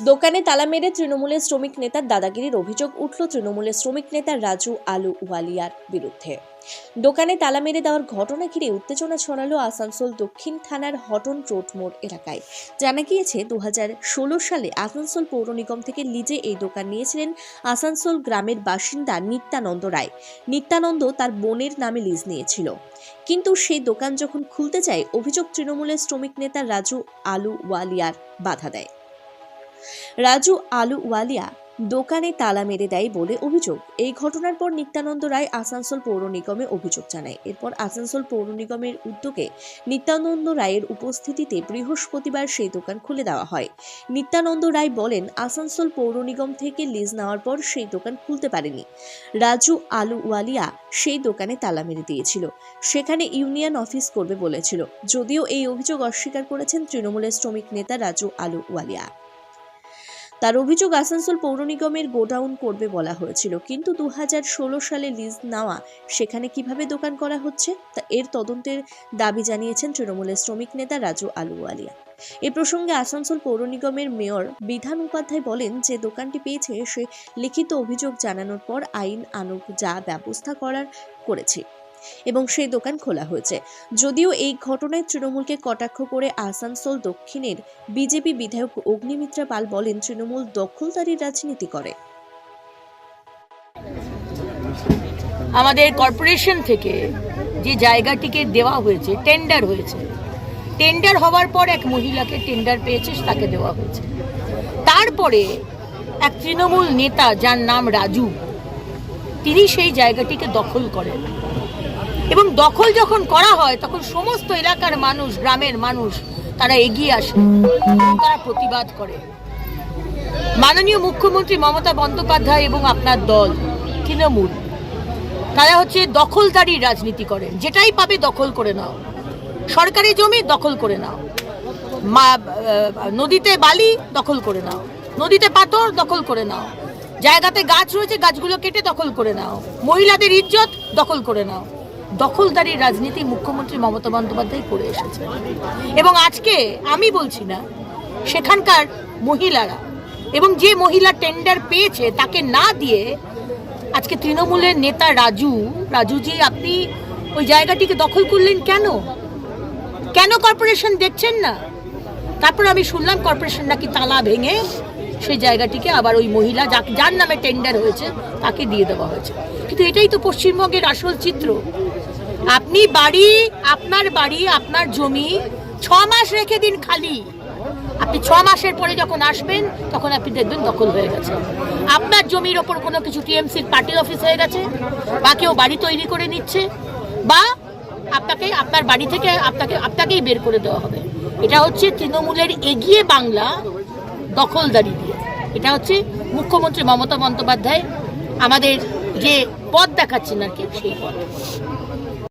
দোকানে তালা মেরে তৃণমূলের শ্রমিক নেতার দাদাগিরির অভিযোগ উঠল তৃণমূলের শ্রমিক নেতা রাজু আলু ওয়ালিয়ার বিরুদ্ধে। দোকানে তালা মেরে দেওয়ার ঘটনা ঘিরে উত্তেজনা ছড়ালো আসানসোল দক্ষিণ থানার হটন রোড মোড় এলাকায়। জানা গিয়েছে দু সালে আসানসোল পৌর নিগম থেকে লিজে এই দোকান নিয়েছিলেন আসানসোল গ্রামের বাসিন্দা নিত্যানন্দ রায়। নিত্যানন্দ তার বোনের নামে লিজ নিয়েছিল। কিন্তু সেই দোকান যখন খুলতে চায়, অভিযোগ তৃণমূলের শ্রমিক নেতা রাজু আলু ওয়ালিয়ার বাধা দেয়। রাজু আলু ওয়ালিয়া দোকানে তালা মেরে দেয় বলে অভিযোগ। এই ঘটনার পর নিত্যানন্দ রায় আসানসোল পৌর নিগমে অভিযোগ জানায়। এরপর আসানসোল পৌর নিগমের উদ্যোগে নিত্যানন্দ রায়ের উপস্থিতিতে বৃহস্পতিবার সেই দোকান খুলে দেওয়া হয়। নিত্যানন্দ রায় বলেন, আসানসোল পৌর নিগম থেকে লিজ নেওয়ার পর সেই দোকান খুলতে পারেনি। রাজু আলু ওয়ালিয়া সেই দোকানে তালা মেরে দিয়েছিল। সেখানে ইউনিয়ন অফিস করবে বলেছিল। যদিও এই অভিযোগ অস্বীকার করেছেন তৃণমূলের শ্রমিক নেতা রাজু আলু ওয়ালিয়া। তার অভিযোগ আসানসোল পৌর নিগমের গোডাউন করবে বলা হয়েছিল। কিন্তু দুহাজার ষোলো সালে লিজ নেওয়া, সেখানে কীভাবে দোকান করা হচ্ছে, তা এর তদন্তের দাবি জানিয়েছেন তৃণমূলের শ্রমিক নেতা রাজু আলুওয়ালিয়া। এ প্রসঙ্গে আসানসোল পৌর নিগমের মেয়র বিধান উপাধ্যায় বলেন যে দোকানটি পেয়েছে, সে লিখিত অভিযোগ জানানোর পর আইন আনুক যা ব্যবস্থা করার করেছে। এবং সেই দোকান খোলা হয়েছে। যদিও এই ঘটনায় তৃণমূলকে কটাক্ষ করে আসানসোল দক্ষিণের বিজেপি বিধায়ক অগ্নিমিত্রা পাল বলেন, তৃণমূল দখলদারির রাজনীতি করে। আমাদের কর্পোরেশন থেকে যে জায়গাটিকে দেওয়া হয়েছে, টেন্ডার হয়েছে, টেন্ডার হওয়ার পর এক মহিলাকে টেন্ডার পেয়েছে তাকে দেওয়া হয়েছে। তারপরে এক তৃণমূল নেতা যার নাম রাজু, তিনি সেই জায়গাটিকে দখল করেন। এবং দখল যখন করা হয়, তখন সমস্ত এলাকার মানুষ, গ্রামের মানুষ, তারা এগিয়ে আসে। তারা প্রতিবাদ করে। মাননীয় মুখ্যমন্ত্রী মমতা বন্দ্যোপাধ্যায় এবং আপনার দল, তৃণমূল, তারা হচ্ছে দখলদারির রাজনীতি করেন যেটাই পাবে দখল করে নাও। সরকারি জমি দখল করে নাও। নদীতে বালি দখল করে নাও। নদীতে পাথর দখল করে নাও। জায়গাতে গাছ রয়েছে, গাছগুলো কেটে দখল করে নাও। মহিলাদের ইজ্জত দখল করে নাও। দখলদারির রাজনীতি মুখ্যমন্ত্রী মমতা বন্দ্যোপাধ্যায় করে এসেছে। এবং আজকে আমি বলছি না, সেখানকার মহিলারা এবং যে মহিলা টেন্ডার পেয়েছে তাকে না দিয়ে আজকে তৃণমূলের নেতা রাজু, রাজুজি, আপনি ওই জায়গাটিকে দখল করলেন কেন? কেন কর্পোরেশন দেখছেন না? তারপর আমি শুনলাম কর্পোরেশন নাকি তালা ভেঙে সেই জায়গাটিকে আবার ওই মহিলা যার নামে টেন্ডার হয়েছে, তাকে দিয়ে দেওয়া হয়েছে। কিন্তু এটাই তো পশ্চিমবঙ্গের আসল চিত্র। আপনি বাড়ি, আপনার বাড়ি, আপনার জমি ছ মাস রেখে দিন খালি। আপনি ছ মাসের পরে যখন আসবেন, তখন আপনি দেখবেন দখল হয়ে গেছে। আপনার জমির ওপর কোনো কিছু টিএমসির পার্টি অফিস হয়ে গেছে, বা কেউ বাড়ি তৈরি করে নিচ্ছে, বা আপনাকে, আপনার বাড়ি থেকে আপনাকে, আপনাকেই বের করে দেওয়া হবে। এটা হচ্ছে তৃণমূলের এগিয়ে বাংলা দখলদারি দিয়ে। এটা হচ্ছে মুখ্যমন্ত্রী মমতা বন্দ্যোপাধ্যায় আমাদের যে পথ দেখাচ্ছেন আর কি, সেই পথ।